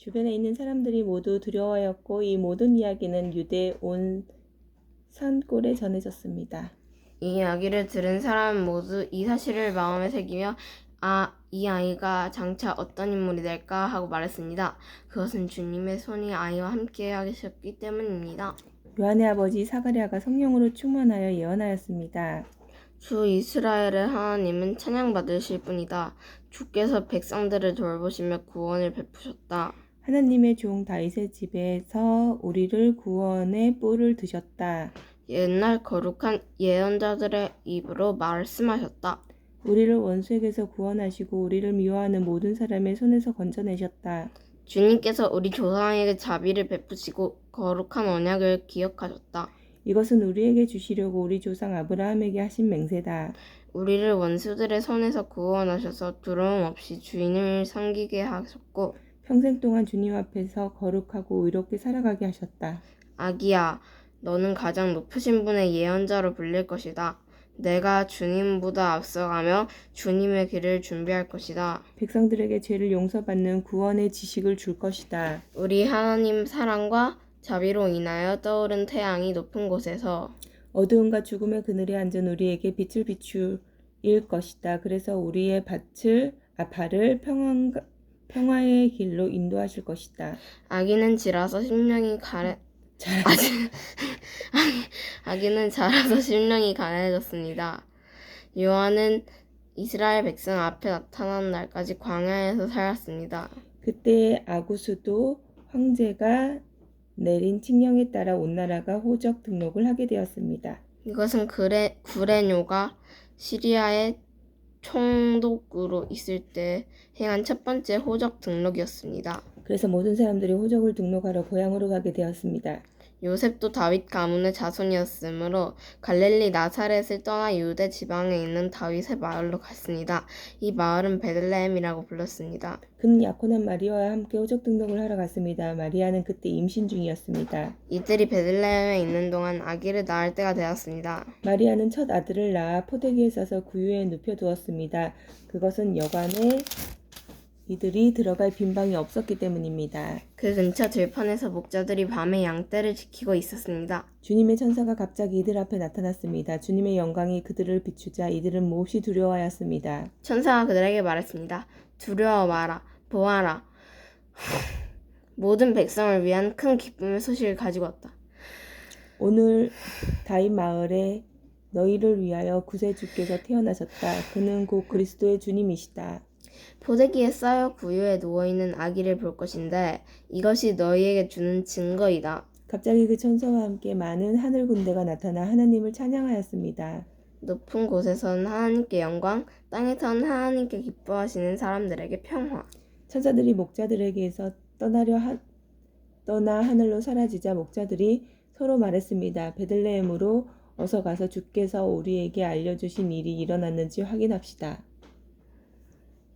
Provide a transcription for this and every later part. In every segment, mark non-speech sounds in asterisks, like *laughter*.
주변에 있는 사람들이 모두 두려워하였고 이 모든 이야기는 유대 온 산골에 전해졌습니다. 이 이야기를 들은 사람 모두 이 사실을 마음에 새기며 아, 이 아이가 장차 어떤 인물이 될까 하고 말했습니다. 그것은 주님의 손이 아이와 함께 하셨기 때문입니다. 요한의 아버지 사가랴가 성령으로 충만하여 예언하였습니다. 주 이스라엘의 하나님은 찬양받으실 분이다. 주께서 백성들을 돌보시며 구원을 베푸셨다. 하나님의 종 다윗의 집에서 우리를 구원의 뿔을 드셨다. 옛날 거룩한 예언자들의 입으로 말씀하셨다. 우리를 원수에게서 구원하시고 우리를 미워하는 모든 사람의 손에서 건져내셨다. 주님께서 우리 조상에게 자비를 베푸시고 거룩한 언약을 기억하셨다. 이것은 우리에게 주시려고 우리 조상 아브라함에게 하신 맹세다. 우리를 원수들의 손에서 구원하셔서 두려움 없이 주인을 섬기게 하셨고 평생 동안 주님 앞에서 거룩하고 의롭게 살아가게 하셨다. 아기야 너는 가장 높으신 분의 예언자로 불릴 것이다. 내가 주님보다 앞서가며 주님의 길을 준비할 것이다. 백성들에게 죄를 용서받는 구원의 지식을 줄 것이다. 우리 하나님 사랑과 자비로 인하여 떠오른 태양이 높은 곳에서 어두움과 죽음의 그늘에 앉은 우리에게 빛을 비추일 것이다. 그래서 우리의 밭을 아, 발을 평안, 평화의 길로 인도하실 것이다. 아기는 지라서 심령이 가래 잘 아기, 아기는 자라서 심령이 가난해졌습니다. 요한은 이스라엘 백성 앞에 나타난 날까지 광야에서 살았습니다. 그때 아구수도 황제가 내린 칙령에 따라 온 나라가 호적 등록을 하게 되었습니다. 이것은 그레, 구레뇨가 시리아의 총독으로 있을 때 행한 첫 번째 호적 등록이었습니다. 그래서 모든 사람들이 호적을 등록하러 고향으로 가게 되었습니다. 요셉도 다윗 가문의 자손이었으므로 갈릴리 나사렛을 떠나 유대 지방에 있는 다윗의 마을로 갔습니다. 이 마을은 베들레헴이라고 불렀습니다. 그는 약혼한 마리아와 함께 호적 등록을 하러 갔습니다. 마리아는 그때 임신 중이었습니다. 이들이 베들레헴에 있는 동안 아기를 낳을 때가 되었습니다. 마리아는 첫 아들을 낳아 포대기에 싸서 구유에 눕혀두었습니다. 그것은 여관에 이들이 들어갈 빈방이 없었기 때문입니다. 그 근처 들판에서 목자들이 밤에 양떼를 지키고 있었습니다. 주님의 천사가 갑자기 이들 앞에 나타났습니다. 주님의 영광이 그들을 비추자 이들은 몹시 두려워하였습니다. 천사가 그들에게 말했습니다. 두려워 마라, 보아라. *sighs* 모든 백성을 위한 큰 기쁨의 소식을 가지고 왔다. 오늘 다윗 마을에 너희를 위하여 구세주께서 태어나셨다. 그는 곧 그리스도의 주님이시다. 포대기에 쌓여 구유에 누워있는 아기를 볼 것인데 이것이 너희에게 주는 증거이다. 갑자기 그 천사와 함께 많은 하늘 군대가 나타나 하나님을 찬양하였습니다. 높은 곳에선 하나님께 영광, 땅에선 하나님께 기뻐하시는 사람들에게 평화. 천사들이 목자들에게서 떠나려 하, 떠나 하늘로 사라지자 목자들이 서로 말했습니다. 베들레헴으로 어서 가서 주께서 우리에게 알려주신 일이 일어났는지 확인합시다.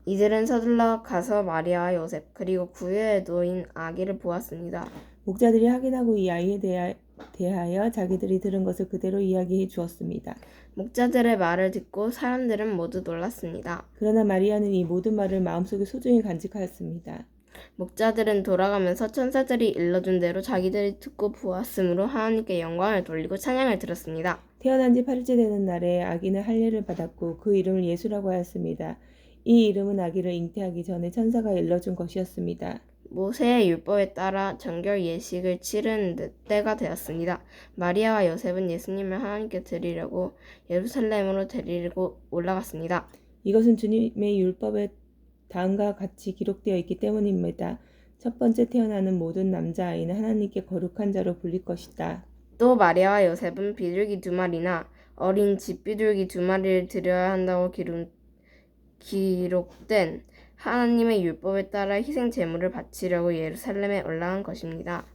이들은 서둘러 가서 마리아와 요셉 그리고 구유에 놓인 아기를 보았습니다. 목자들이 확인하고 이 아이에 대하, 대하여 자기들이 들은 것을 그대로 이야기해 주었습니다. 목자들의 말을 듣고 사람들은 모두 놀랐습니다. 그러나 마리아는 이 모든 말을 마음속에 소중히 간직하였습니다. 목자들은 돌아가면서 천사들이 일러준 대로 자기들이 듣고 보았으므로 하나님께 영광을 돌리고 찬양을 들었습니다. 태어난 지 8일째 되는 날에 아기는 할례를 받았고 그 이름을 예수라고 하였습니다. 이 이름은 아기를 잉태하기 전에 천사가 일러준 것이었습니다. 모세의 율법에 따라 정결 예식을 치른 때가 되었습니다. 마리아와 요셉은 예수님을 하나님께 드리려고 예루살렘으로 데리고 올라갔습니다. 이것은 주님의 율법에 다음과 같이 기록되어 있기 때문입니다. 첫 번째 태어나는 모든 남자아이는 하나님께 거룩한 자로 불릴 것이다. 또 마리아와 요셉은 비둘기 두 마리나 어린 집 비둘기 두 마리를 드려야 한다고 기록, 기록된 하나님의 율법에 따라 희생 제물을 바치려고 예루살렘에 올라간 것입니다.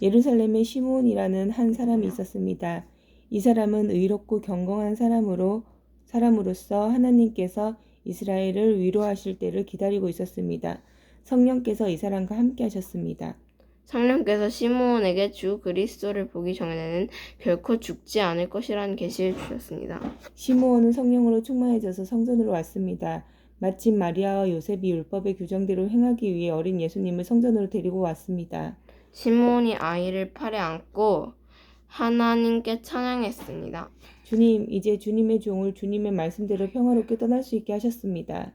예루살렘에 시몬이라는 한 사람이 있었습니다. 이 사람은 의롭고 경건한 사람으로 사람으로서 하나님께서 이스라엘을 위로하실 때를 기다리고 있었습니다. 성령께서 이 사람과 함께 하셨습니다. 성령께서 시므온에게 주 그리스도를 보기 전에는 결코 죽지 않을 것이라는 계시를 주셨습니다. 시므온은 성령으로 충만해져서 성전으로 왔습니다. 마침 마리아와 요셉이 율법의 규정대로 행하기 위해 어린 예수님을 성전으로 데리고 왔습니다. 시몬이 아이를 팔에 안고 하나님께 찬양했습니다. 주님, 이제 주님의 종을 주님의 말씀대로 평화롭게 떠날 수 있게 하셨습니다.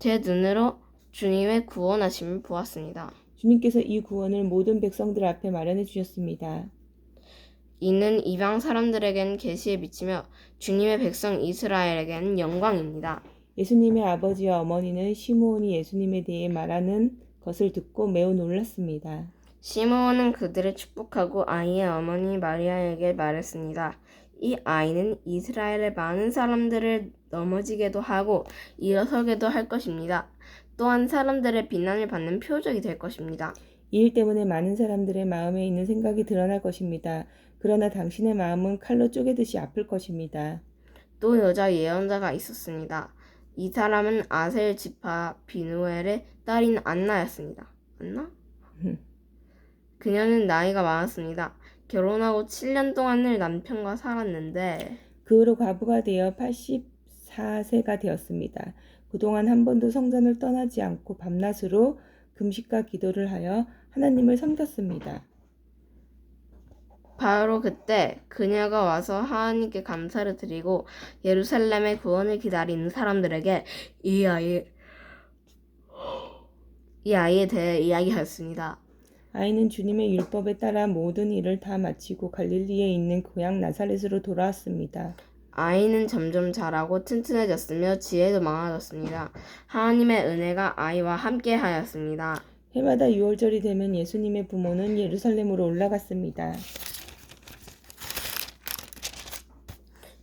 제 눈으로 주님의 구원하심을 보았습니다. 주님께서 이 구원을 모든 백성들 앞에 마련해 주셨습니다. 이는 이방 사람들에겐 계시에 비치며 주님의 백성 이스라엘에겐 영광입니다. 예수님의 아버지와 어머니는 시므온이 예수님에 대해 말하는 것을 듣고 매우 놀랐습니다. 시므온은 그들을 축복하고 아이의 어머니 마리아에게 말했습니다. 이 아이는 이스라엘의 많은 사람들을 넘어지게도 하고 일어서게도 할 것입니다. 또한 사람들의 비난을 받는 표적이 될 것입니다. 이 일 때문에 많은 사람들의 마음에 있는 생각이 드러날 것입니다. 그러나 당신의 마음은 칼로 쪼개듯이 아플 것입니다. 또 여자 예언자가 있었습니다. 이 사람은 아셀 지파 비누엘의 딸인 안나였습니다. 안나? 그녀는 나이가 많았습니다. 결혼하고 7년 동안을 남편과 살았는데 그 후로 과부가 되어 84세가 되었습니다. 그동안 한 번도 성전을 떠나지 않고 밤낮으로 금식과 기도를 하여 하나님을 섬겼습니다. 바로 그때 그녀가 와서 하나님께 감사를 드리고 예루살렘의 구원을 기다리는 사람들에게 이 아이 이 아이에 대해 이야기하였습니다. 아이는 주님의 율법에 따라 모든 일을 다 마치고 갈릴리에 있는 고향 나사렛으로 돌아왔습니다. 아이는 점점 자라고 튼튼해졌으며 지혜도 많아졌습니다. 하나님의 은혜가 아이와 함께 하였습니다. 해마다 6월절이 되면 예수님의 부모는 예루살렘으로 올라갔습니다.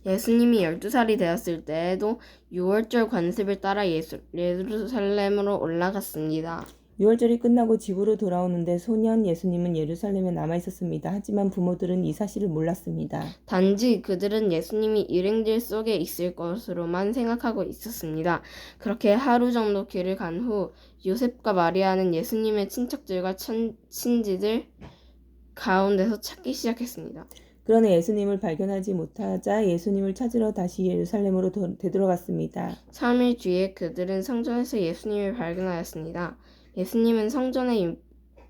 예수님이 12살이 되었을 때에도 6월절 관습을 따라 예수, 예루살렘으로 올라갔습니다. 6월절이 끝나고 집으로 돌아오는데 소년 예수님은 예루살렘에 남아 있었습니다. 하지만 부모들은 이 사실을 몰랐습니다. 단지 그들은 예수님이 일행들 속에 있을 것으로만 생각하고 있었습니다. 그렇게 하루 정도 길을 간 후 요셉과 마리아는 예수님의 친척들과 천, 친지들 가운데서 찾기 시작했습니다. 그러나 예수님을 발견하지 못하자 예수님을 찾으러 다시 예루살렘으로 도- 되돌아갔습니다. 3일 뒤에 그들은 성전에서 예수님을 발견하였습니다. 예수님은 성전에 율-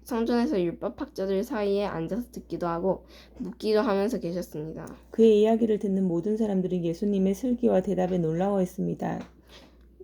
성전에서 율법학자들 사이에 앉아서 듣기도 하고 묻기도 하면서 계셨습니다. 그의 이야기를 듣는 모든 사람들이 예수님의 슬기와 대답에 놀라워했습니다.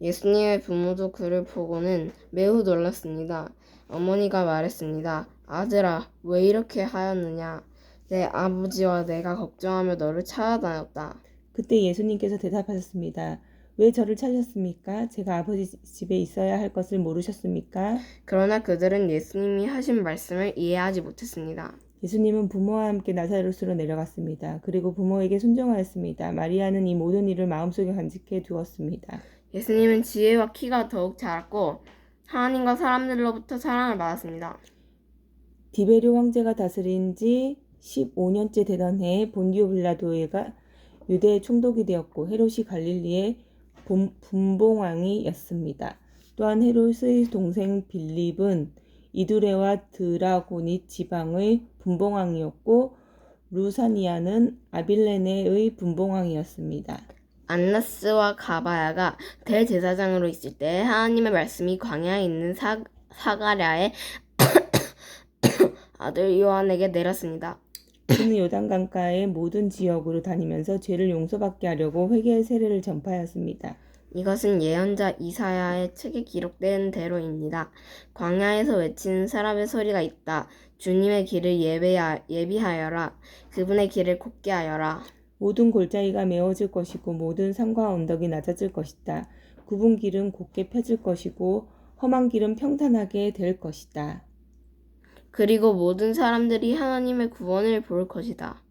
예수님의 부모도 그를 보고는 매우 놀랐습니다. 어머니가 말했습니다. 아들아, 왜 이렇게 하였느냐? 내 아버지와 내가 걱정하며 너를 찾아다녔다. 그때 예수님께서 대답하셨습니다. 왜 저를 찾으셨습니까? 제가 아버지 집에 있어야 할 것을 모르셨습니까? 그러나 그들은 예수님이 하신 말씀을 이해하지 못했습니다. 예수님은 부모와 함께 나사렛으로 내려갔습니다. 그리고 부모에게 순종하였습니다. 마리아는 이 모든 일을 마음속에 간직해 두었습니다. 예수님은 지혜와 키가 더욱 자랐고 하나님과 사람들로부터 사랑을 받았습니다. 디베르 황제가 다스린 지 15년째 되던 해에 본디오 빌라도가 유대의 총독이 되었고 헤롯이 갈릴리의 본- 분봉왕이었습니다. 또한 헤롯의 동생 빌립은 이두레와 드라고닛 지방의 분봉왕이었고 루사니아는 아빌레네의 분봉왕이었습니다. 안나스와 가바야가 대제사장으로 있을 때 하나님의 말씀이 광야에 있는 사, 사가랴의 *coughs* 아들 요한에게 내렸습니다. 그는 요단 강가의 모든 지역으로 다니면서 죄를 용서받게 하려고 회개의 세례를 전파하였습니다. 이것은 예언자 이사야의 책에 기록된 대로입니다. 광야에서 외치는 사람의 소리가 있다. 주님의 길을 예배하, 예비하여라. 그분의 길을 곱게 하여라. 모든 골짜기가 메워질 것이고 모든 산과 언덕이 낮아질 것이다. 굽은 길은 곧게 펴질 것이고 험한 길은 평탄하게 될 것이다. 그리고 모든 사람들이 하나님의 구원을 볼 것이다.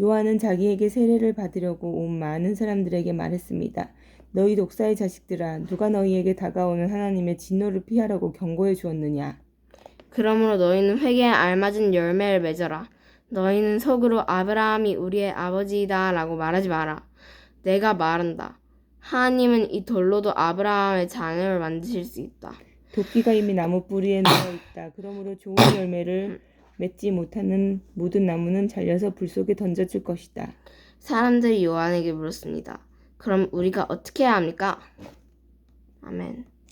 요한은 자기에게 세례를 받으려고 온 많은 사람들에게 말했습니다. 너희 독사의 자식들아, 누가 너희에게 다가오는 하나님의 진노를 피하라고 경고해 주었느냐? 그러므로 너희는 회개에 알맞은 열매를 맺어라. 너희는 속으로 아브라함이 우리의 아버지이다 라고 말하지 마라. 내가 말한다. 하나님은 이 돌로도 아브라함의 자녀를 만드실 수 있다. 도끼가 이미 나무 뿌리에 누워 있다. 그러므로 좋은 열매를 맺지 못하는 모든 나무는 잘려서 불 속에 던져질 것이다. 사람들이 요한에게 물었습니다. 그럼 우리가 어떻게 해야 합니까? 아멘.